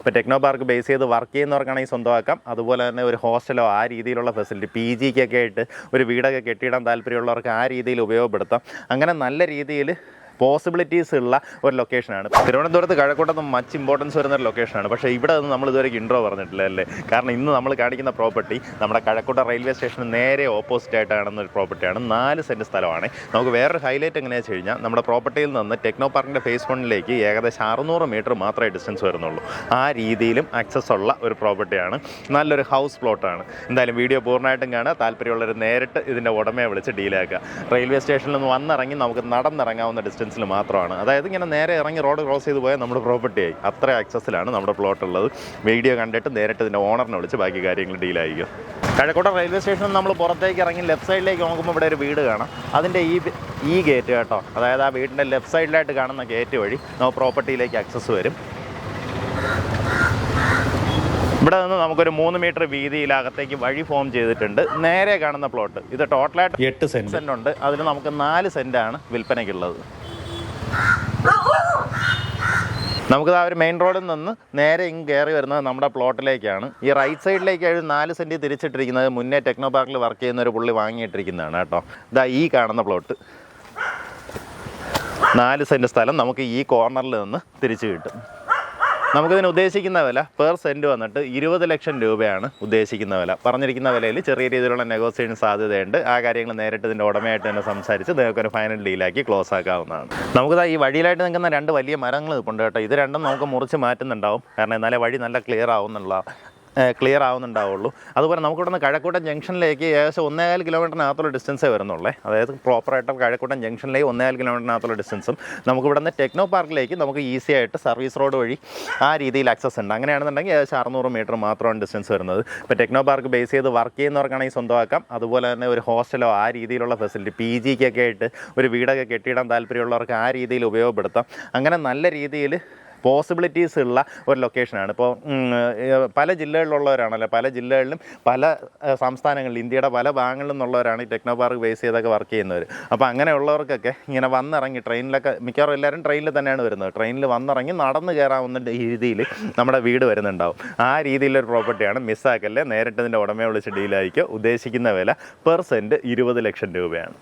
ഇപ്പോൾ techno park base ചെയ്ത് work ചെയ്യുന്നവർക്കാണെങ്കിൽ സ്വന്തമാക്കാം. അതുപോലെ തന്നെ ഒരു ഹോസ്റ്റലോ ആ രീതിയിലുള്ള ഫെസിലിറ്റി പി ജിക്കൊക്കെ ആയിട്ട് ഒരു വീടൊക്കെ കെട്ടിയിടാൻ താല്പര്യമുള്ളവർക്ക് ആ രീതിയിൽ ഉപയോഗപ്പെടുത്താം. അങ്ങനെ നല്ല രീതിയിൽ പോസിബിലിറ്റീസ് ഉള്ള ഒരു ലൊക്കേഷനാണ് തിരുവനന്തപുരത്ത് കഴക്കൂട്ടത്ത് മച്ച് ഇമ്പോർട്ടൻസ് വരുന്ന ഒരു ലൊക്കേഷനാണ് പക്ഷേ ഇവിടെ നിന്ന് നമ്മൾ ഇതുവരെ ഇൻട്രോ പറഞ്ഞിട്ടില്ല അല്ലേ? കാരണം ഇന്ന് നമ്മൾ കാണിക്കുന്ന പ്രോപ്പർട്ടി നമ്മുടെ കഴക്കൂട്ടം റെയിൽവേ സ്റ്റേഷന് നേരെ ഓപ്പോസിറ്റ് ആയിട്ട് ഒരു പ്രോപ്പർട്ടിയാണ് നാല് സെന്റ് സ്ഥലമാണ്. നമുക്ക് വേറൊരു ഹൈലൈറ്റ് എങ്ങനെയാണെന്ന് വെച്ച് കഴിഞ്ഞാൽ നമ്മുടെ പ്രോപ്പർട്ടിയിൽ നിന്ന് ടെക്നോ പാർക്കിന്റെ ഫേസ് വണ്ണിലേക്ക് ഏകദേശം അറുന്നൂറ് മീറ്റർ മാത്രമേ ഡിസ്റ്റൻസ് വരുന്നുള്ളൂ. ആ രീതിയിലും ആക്സസ് ഉള്ള ഒരു പ്രോപ്പർട്ടിയാണ് നല്ലൊരു ഹൗസ് പ്ലോട്ടാണ് എന്തായാലും വീഡിയോ പൂർണമായിട്ടും കാണുക. താല്പര്യമുള്ളവർ നേരിട്ട് ഇതിന്റെ ഉടമയെ വിളിച്ച് ഡീലാക്കുക റെയിൽവേ സ്റ്റേഷനിൽ നിന്ന് വന്നിറങ്ങി നമുക്ക് നടന്നിറങ്ങാവുന്ന ഡിസ്റ്റൻസിൽ മാത്രമാണ്. അതായത് ഇങ്ങനെ നേരെ ഇറങ്ങി റോഡ് ക്രോസ് ചെയ്ത് പോയാൽ നമ്മുടെ പ്രോപ്പർട്ടിയായി അത്ര ആക്സസിലാണ് നമ്മുടെ പ്ലോട്ട് ഉള്ളത് വീഡിയോ കണ്ടിട്ട് നേരിട്ട് ഇതിന്റെ ഓണറിനെ വിളിച്ച് ബാക്കി കാര്യങ്ങൾ ഡീലായിരിക്കും കഴക്കൂട്ടം റെയിൽവേ സ്റ്റേഷനിൽ നമ്മൾ പുറത്തേക്ക് ഇറങ്ങി ലെഫ്റ്റ് സൈഡിലേക്ക് നോക്കുമ്പോൾ ഇവിടെ ഒരു വീട് കാണാം. അതിന്റെ ഈ ഈ ഗേറ്റ് കേട്ടോ അതായത് ആ വീടിന്റെ ലെഫ്റ്റ് സൈഡിലായിട്ട് കാണുന്ന ഗേറ്റ് വഴി നമ്മൾ പ്രോപ്പർട്ടിയിലേക്ക് ആക്സസ് വരും. ഇവിടെ നിന്ന് നമുക്കൊരു മൂന്ന് മീറ്റർ വീതിയിൽ അകത്തേക്ക് വഴി ഫോം ചെയ്തിട്ടുണ്ട്. നേരെ കാണുന്ന പ്ലോട്ട് ഇത് ടോട്ടലായിട്ട് എട്ട് സെന്റുണ്ട് ഉണ്ട്. അതിൽ നമുക്ക് നാല് സെന്റാണ് വിൽപ്പനയ്ക്കുള്ളത്. നമുക്ക് ആ ഒരു മെയിൻ റോഡിൽ നിന്ന് നേരെ ഇങ്ങ് കയറി വരുന്നത് നമ്മുടെ പ്ലോട്ടിലേക്കാണ് ഈ റൈറ്റ് സൈഡിലേക്ക് ഒരു നാല് സെന്റ് തിരിച്ചിട്ടിരിക്കുന്നത് മുന്നേ ടെക്നോ പാർക്കിൽ വർക്ക് ചെയ്യുന്ന ഒരു പുള്ളി വാങ്ങിയിട്ടിരിക്കുന്നതാണ് കേട്ടോ. ഇതാ ഈ കാണുന്ന പ്ലോട്ട് നാല് സെന്റ് സ്ഥലം നമുക്ക് ഈ കോർണറിൽ നിന്ന് തിരിച്ചു കിട്ടും. നമുക്കിതിന് ഉദ്ദേശിക്കുന്ന വില പെർ സെന്റ് വന്നിട്ട് ഇരുപത് ലക്ഷം രൂപയാണ് ഉദ്ദേശിക്കുന്ന വില. പറഞ്ഞിരിക്കുന്ന വിലയിൽ ചെറിയ രീതിയിലുള്ള നെഗോസിയേഷൻ സാധ്യതയുണ്ട്. ആ കാര്യങ്ങൾ നേരിട്ട് ഇതിന്റെ ഉടമയായിട്ട് തന്നെ സംസാരിച്ച് നിങ്ങൾക്കൊരു ഫൈനൽ ഡീലാക്കി ക്ലോസ് ആക്കാവുന്നതാണ്. നമുക്കിതാ ഈ വഴിയിലായിട്ട് നിൽക്കുന്ന രണ്ട് വലിയ മരങ്ങൾ നിൽപ്പുണ്ട് കേട്ടോ. ഇത് രണ്ടും നമുക്ക് മുറിച്ച് മാറ്റുന്നുണ്ടാവും. കാരണം എന്നാലേ വഴി നല്ല ക്ലിയർ ആവുന്നുള്ള ക്ലിയർ ആവുന്നുണ്ടാവുള്ളൂ. അതുപോലെ നമുക്കിവിടെ നിന്ന് കഴക്കൂട്ടം ജംഗ്ഷനിലേക്ക് ഏകദേശം ഒന്നേകാൽ കിലോമീറ്ററിനകത്തുള്ള ഡിസ്റ്റൻസേ വരുന്നുള്ളേ. അതായത് പ്രോപ്പറായിട്ട് കഴക്കൂട്ടം ജംഗ്ഷനിലേക്ക് ഒന്നേകാൽ കിലോമീറ്ററിനകത്തുള്ള ഡിസ്റ്റൻസും നമുക്ക് ഇവിടെ നിന്ന് ടെക്നോ പാർക്കിലേക്ക് നമുക്ക് ഈസി ആയിട്ട് സർവീസ് റോഡ് വഴി ആ രീതിയിൽ ആക്സസ് ഉണ്ട്. അങ്ങനെയാണെന്നുണ്ടെങ്കിൽ ഏകദേശം അറുന്നൂറ് മീറ്റർ മാത്രമാണ് ഡിസ്റ്റൻസ് വരുന്നത്. ഇപ്പോൾ ടെക്നോ പാർക്ക് ബേസ് ചെയ്ത് വർക്ക് ചെയ്യുന്നവർക്കാണെങ്കിൽ സ്വന്തമാക്കാം. അതുപോലെ തന്നെ ഒരു ഹോസ്റ്റലോ ആ രീതിയിലുള്ള ഫെസിലിറ്റി പി ജിക്കൊക്കെ ആയിട്ട് ഒരു വീടൊക്കെ കെട്ടിയിടാൻ താല്പര്യമുള്ളവർക്ക് ആ രീതിയിൽ ഉപയോഗപ്പെടുത്താം. അങ്ങനെ നല്ല രീതിയിൽ പോസിബിലിറ്റീസ് ഉള്ള ഒരു ലൊക്കേഷനാണ് ഇപ്പോൾ പല ജില്ലകളിലുള്ളവരാണല്ലോ പല ജില്ലകളിലും പല സംസ്ഥാനങ്ങളിലും ഇന്ത്യയുടെ പല ഭാഗങ്ങളിൽ നിന്നുള്ളവരാണ് ഈ ടെക്നോ പാർക്ക് ബേസ് ചെയ്തൊക്കെ വർക്ക് ചെയ്യുന്നവർ അപ്പോൾ അങ്ങനെയുള്ളവർക്കൊക്കെ ഇങ്ങനെ വന്നിറങ്ങി ട്രെയിനിലൊക്കെ മിക്കവാറും എല്ലാവരും ട്രെയിനിൽ തന്നെയാണ് വരുന്നത്. ട്രെയിനിൽ വന്നിറങ്ങി നടന്നു കയറാവുന്ന രീതിയിൽ നമ്മുടെ വീട് വരുന്നുണ്ടാവും. ആ രീതിയിലൊരു പ്രോപ്പർട്ടിയാണ് മിസ്സാക്കല്ലേ നേരിട്ട് ഇതിന്റെ ഉടമയെ വിളിച്ച് ഡീലായിരിക്കും ഉദ്ദേശിക്കുന്ന വില പെർ സെന്റ് ഇരുപത് ലക്ഷം രൂപയാണ്.